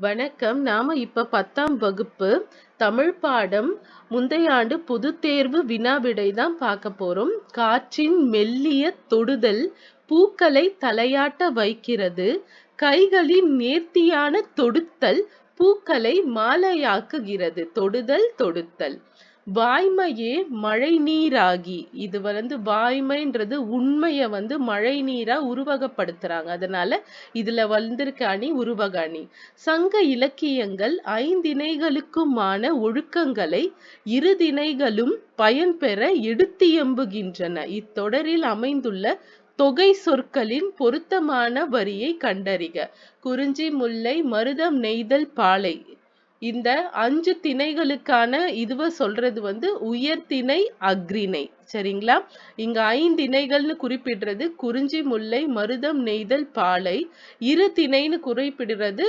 வணக்கம். நாம இப்ப பத்தாம் வகுப்பு தமிழ் பாடம் முந்தைய ஆண்டு பொது தேர்வு வினா விடை தான் பார்க்க போறோம். காற்றின் மெல்லிய தொடுதல் பூக்களை தலையாட்ட வைக்கிறது. கைகளின் நேர்த்தியான தொடுத்தல் பூக்களை மாலையாக்குகிறது. தொடுதல் தொடுத்தல். வாய்மையே மழை நீராகி இது வந்து வாய்மைன்றது உண்மையை வந்து மழை நீரா உருவகப்படுத்துறாங்க. அதனால இதுல வந்திருக்க அணி உருவக அணி. சங்க இலக்கியங்கள் ஐந்திணைகளுக்குமான ஒழுக்கங்களை இரு திணைகளும் பயன்பெற எடுத்தியம்புகின்றன. இத்தொடரில் அமைந்துள்ள தொகை சொற்களின் பொருத்தமான வரியை கண்டறிக. குறிஞ்சி முல்லை மருதம் நெய்தல் பாலை. இந்த அஞ்சு திணைகளுக்கான இதுவ சொல்றது வந்து உயர்திணை அக்ரிணை சரிங்களா? இங்க ஐந்து திணைகள்னு குறிப்பிடுறது குறிஞ்சி முல்லை மருதம் நெய்தல் பாலை. இரு திணைன்னு குறிப்பிடுறது